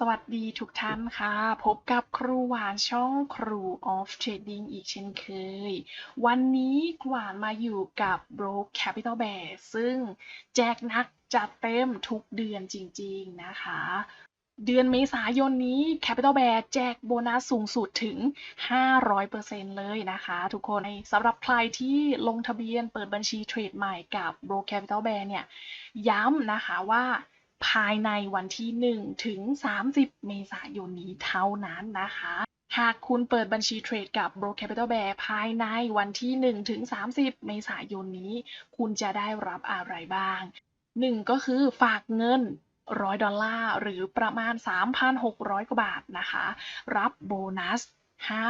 สวัสดีทุกท่านค่ะ พบกับครูหวานช่องครู of Trading อีกเช่นเคย วันนี้ครูหวานมาอยู่กับ Broke Capital Bear ซึ่งแจกนักจัดเต็มทุกเดือนจริงๆนะคะ เดือนเมษายนนี้ Capital Bear แจกโบนัสสูงสุดถึง 500%เลยนะคะทุกคนสำหรับใครที่ลงทะเบียนเปิดบัญชีเทรดใหม่กับ Broke Capital Bear เนี่ย ย้ำนะคะว่า ภายในวันที่ 1 ถึง 30 เมษายนนี้เท่านั้นนะคะ หากคุณเปิดบัญชีเทรดกับ Bro Capital Bear ภายในวันที่ 1 ถึง 30 เมษายนนี้ คุณจะได้รับอะไรบ้าง 1 ก็คือฝากเงิน100ดอลลาร์หรือประมาณ 3,600 กว่าบาทนะคะ รับโบนัส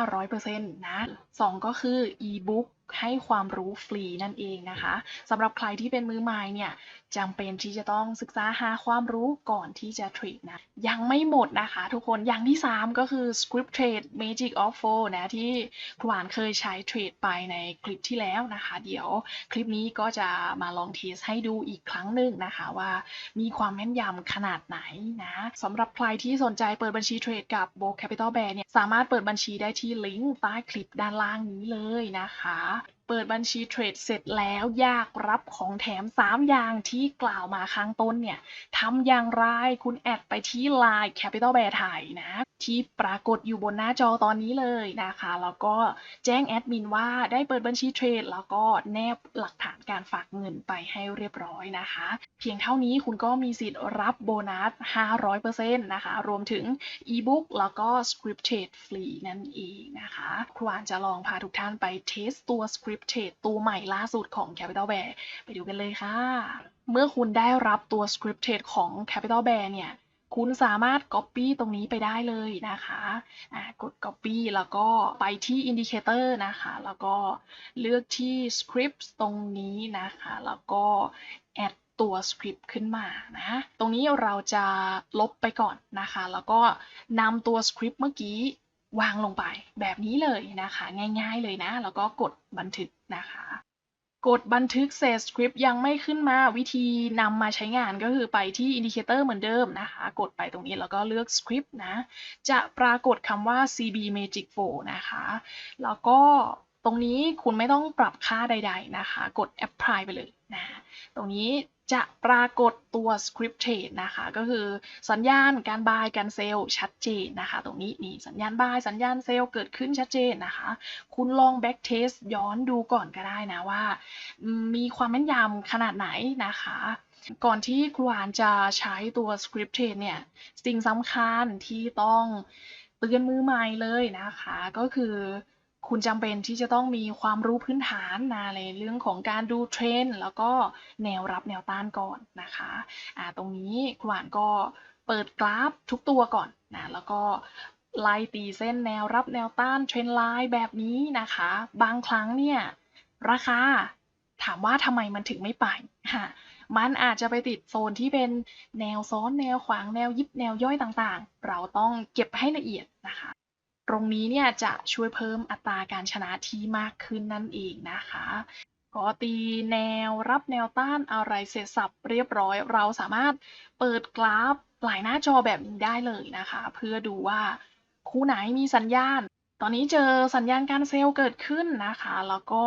500%นะ 2 ก็คือ e-book ให้ความรู้ฟรีนั่นเองนะคะสำหรับใครที่เป็นมือใหม่เนี่ยจำเป็นที่จะต้องศึกษาหาความรู้ก่อนที่จะเทรดนะ ยังไม่หมดนะคะทุกคนอย่างที่ 3 ก็คือ script trade magic of four นะที่ครูหวานเคยใช้เทรดไปในคลิปที่แล้วนะคะ เดี๋ยวคลิปนี้ก็จะมาลองเทสให้ดูอีกครั้งหนึ่งนะคะว่ามีความแม่นยำขนาดไหนนะสำหรับใครที่สนใจเปิดบัญชีเทรดกับ Bo Capital Bear เนี่ยสามารถเปิดบัญชีได้ที่ลิงก์ใต้คลิปด้านล่างนี้เลยนะคะ เปิดบัญชีเทรดเสร็จแล้วอยากรับของแถม 3 อย่างที่กล่าวมาข้างต้นเนี่ยทำอย่างไรคุณแอดไปที่ Line Capital Bear ไทยนะ ที่ปรากฏอยู่บนหน้าจอตอนนี้เลยนะคะ แล้วก็แจ้งแอดมินว่าได้เปิดบัญชีเทรด แล้วก็แนบหลักฐานการฝากเงินไปให้เรียบร้อยนะคะ เพียงเท่านี้คุณก็มีสิทธิ์รับโบนัส 500%นะคะ รวมถึงอีบุ๊กแล้วก็สคริปต์เทรดฟรีนั่นเองนะคะครูอานจะลองพาทุกท่านไปเทสตัวสคริปต์เทรดตัวใหม่ล่าสุดของ Capital Bear ไปดูกันเลยค่ะ เมื่อคุณได้รับตัวสคริปต์เทรดของ Capital Bear เนี่ยคุณสามารถ Copy ตรงนี้ไปได้เลยนะคะะกด Copy แล้วก็ไปที่ Indicator นะคะ แล้วก็เลือกที่ Script ตรงนี้นะคะ แล้วก็ Add ตัว Script ขึ้นมานะ ตรงนี้เราจะลบไปก่อนนะคะ แล้วก็นำตัว Script เมื่อกี้ วางลงไปแบบนี้เลยนะคะ ง่ายๆเลยนะ แล้วก็กดบันทึกนะคะ กดบันทึกเซสสคริปต์ยังไม่ขึ้นมาวิธีนำมาใช้งานก็คือไปที่อินดิเคเตอร์เหมือนเดิมนะคะ กดไปตรงนี้แล้วก็เลือกสคริปต์นะ จะปรากฏคำว่า CB Magic 4นะคะ แล้วก็ รงนี้คุณไม่ต้องปรับค่าใด ๆ นะคะ กด apply ไปเลยนะตรงนี้จะปรากฏตัว script trade นะคะ ก็คือสัญญาณการบายการเซลล์ชัดเจนนะคะ ตรงนี้นี่สัญญาณบายสัญญาณเซลล์เกิดขึ้นชัดเจนนะคะ คุณลอง back test ย้อนดูก่อนก็ได้นะว่า มีความแม่นยำขนาดไหนนะคะก่อนที่ครูอ่านจะใช้ตัว script trade เนี่ย สิ่งสำคัญที่ต้องเตือนมือใหม่เลยนะคะ ก็คือ คุณจำเป็นที่จะต้องมีความรู้พื้นฐานนะในเรื่องของการดูเทรนด์แล้วก็แนวรับแนวต้านก่อนนะคะอ่าตรงนี้ครูอ่านก็เปิดกราฟทุกตัวก่อนนะแล้วก็ไล่ตีเส้นแนวรับแนวต้านเทรนไลน์แบบนี้นะคะ บางครั้งเนี่ยราคาถามว่าทำไมมันถึงไม่ไปฮะมันอาจจะไปติดโซนที่เป็นแนวซ้อนแนวขวางแนวยิบแนวย่อยต่างๆ เราต้องเก็บให้ละเอียดนะคะ ตรงนี้เนี่ยจะช่วยเพิ่มอัตราการชนะที่มากขึ้นนั่นเองนะคะก็ตีแนวรับแนวต้านอะไรเสร็จสับเรียบร้อย เราสามารถเปิดกราฟหลายหน้าจอแบบนี้ได้เลยนะคะ เพื่อดูว่าคู่ไหนมีสัญญาณ ตอนนี้เจอสัญญาณการเซลล์เกิดขึ้นนะคะ แล้วก็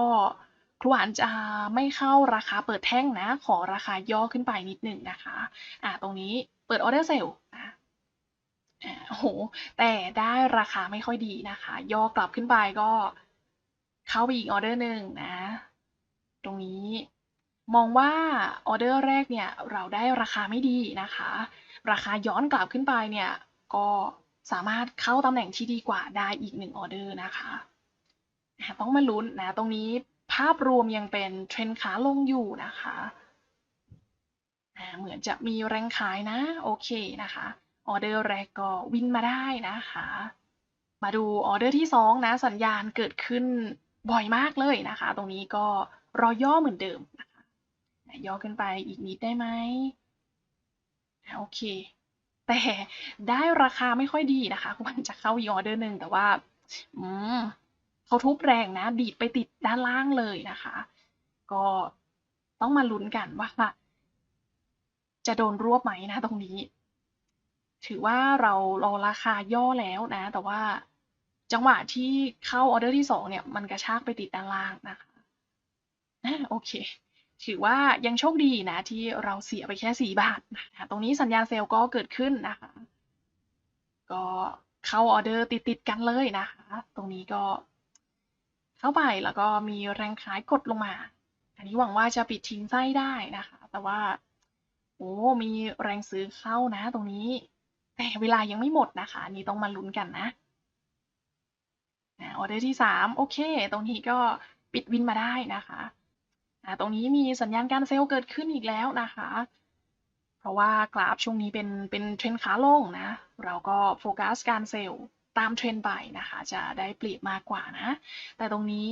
ครูหวานจะไม่เข้าราคาเปิดแท่งนะ ขอราคาย่อขึ้นไปนิดหนึ่งนะคะอ่าตรงนี้เปิดออเดอร์เซลล์ โอ้โห แต่ได้ราคาไม่ค่อยดีนะคะ ย่อกลับขึ้นไปก็เข้าไปอีกออเดอร์หนึ่งนะ ตรงนี้มองว่าออเดอร์แรกเนี่ยเราได้ราคาไม่ดีนะคะ ราคาย้อนกลับขึ้นไปเนี่ยก็สามารถเข้าตำแหน่งที่ดีกว่าได้อีกหนึ่งออเดอร์นะคะต้องมาลุ้นนะ ตรงนี้ภาพรวมยังเป็นเทรนขาลงอยู่นะคะ เหมือนจะมีแรงขายนะ โอเคนะคะ ออเดอร์แรกก็วินมาได้นะคะ มาดูออเดอร์ที่2นะสัญญาณเกิดขึ้นบ่อยมากเลยนะคะ ตรงนี้ก็รอย่อเหมือนเดิมนะคะย่อขึ้นไปอีกนิดได้ไหมโอเค แต่ได้ราคาไม่ค่อยดีนะคะ มันจะเข้าอีออเดอร์หนึ่งแต่ว่า อืมเขาทุบแรงนะ ดีดไปติดด้านล่างเลยนะคะ ก็ต้องมาลุ้นกันว่าจะโดนรวบไหมนะตรงนี้ ถือว่าเราเราราคาย่อแล้วนะ แต่ว่าจังหวะที่เข้าออเดอร์ที่สองเนี่ยมันกระชากไปติดด้านล่างนะคะโอเค ถือว่ายังโชคดีนะ ที่เราเสียไปแค่สี่บาทนะคะตรงนี้สัญญาณเซลล์ก็เกิดขึ้นนะคะ ก็เข้าออเดอร์ติดๆกันเลยนะคะ ตรงนี้ก็เข้าไปแล้วก็มีแรงขายกดลงมา อันนี้หวังว่าจะปิดทิ้งไส้ได้นะคะ แต่ว่าโอ้มีแรงซื้อเข้านะ ตรงนี้ แต่เวลายังไม่หมดนะคะ นี้ต้องมาลุ้นกันนะออเดอร์ที่สามโอเค ตรงนี้ก็ปิดวินมาได้นะคะตรงนี้มีสัญญาณการเซลล์เกิดขึ้นอีกแล้วนะคะ เพราะว่ากราฟช่วงนี้เป็นเป็นเทรนขาลงนะ เราก็โฟกัสการเซลล์ตามเทรนไปนะคะ จะได้เปรียบมากกว่านะ แต่ตรงนี้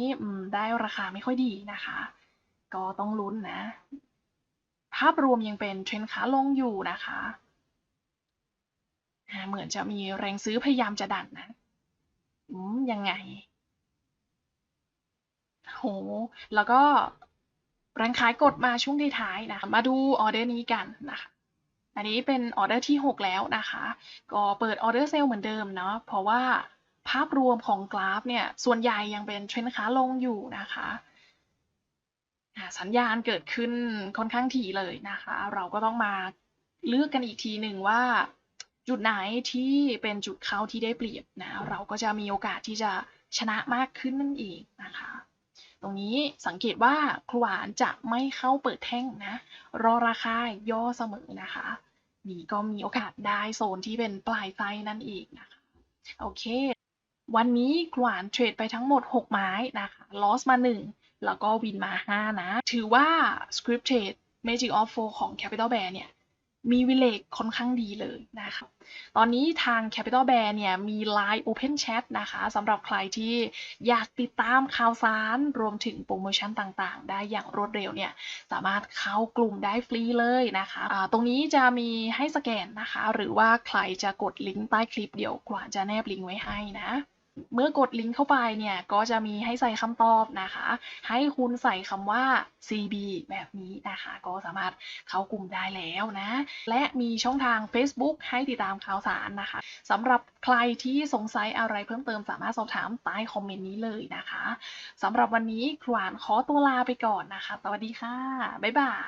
ได้ราคาไม่ค่อยดีนะคะ ก็ต้องลุ้นนะ ภาพรวมยังเป็นเทรนขาลงอยู่นะคะ เหมือนจะมีแรงซื้อพยายามจะดันนะอืมยังไง โห แล้วก็แรงขายกดมาช่วงท้ายๆนะคะมาดูออเดอร์นี้กันนะคะ อันนี้เป็นออเดอร์ที่ 6 แล้วนะคะ ก็เปิดออเดอร์เซลล์เหมือนเดิมเนาะ เพราะว่าภาพรวมของกราฟเนี่ย ส่วนใหญ่ยังเป็นเทรนขาลงอยู่นะคะสัญญาณเกิดขึ้นค่อนข้างถี่เลยนะคะ เราก็ต้องมาเลือกกันอีกทีหนึ่งว่า จุดไหนที่เป็นจุดเข้าที่ได้เปรียบนะเราก็จะมีโอกาสที่จะชนะมากขึ้นนั่นเองนะคะ ตรงนี้สังเกตว่าครูหวานจะไม่เข้าเปิดแท่งนะรอราคาย่อเสมอนะคะ นี่ก็มีโอกาสได้โซนที่เป็นปลายไส้นั่นเองนะคะ โอเค วันนี้ครูหวานเทรดไปทั้งหมด 6 ไม้นะคะลอสมา 1 แล้วก็วินมา 5 นะ ถือว่า Script Trade Magic of Four ของ Capital Bear เนี่ย มีวิเลกค่อนข้างดีเลยนะคะตอนนี้ทาง Capital Bear เนี่ยมี Line Open Chat นะคะสำหรับใครที่อยากติดตามข่าวสาร รวมถึงโปรโมชั่นต่างๆ ได้อย่างรวดเร็วเนี่ยสามารถเข้ากลุ่มได้ฟรีเลยนะคะะตรงนี้จะมีให้สแกนนะคะ หรือว่าใครจะกดลิงก์ใต้คลิปเดี๋ยวกว่าจะแนบลิงก์ไว้ให้นะ เมื่อกดลิงก์เข้าไปเนี่ย ก็จะมีให้ใส่คำตอบนะคะ ให้คุณใส่คำว่า CB แบบนี้นะคะ ก็สามารถเข้ากลุ่มได้แล้วนะ และมีช่องทาง Facebook ให้ติดตามข่าวสารนะคะสำหรับใครที่สงสัยอะไรเพิ่มเติมสามารถสอบถามใต้คอมเมนต์นี้เลยนะคะสำหรับวันนี้ครวานขอตัวลาไปก่อนนะคะ สวัสดีค่ะ บ๊ายบาย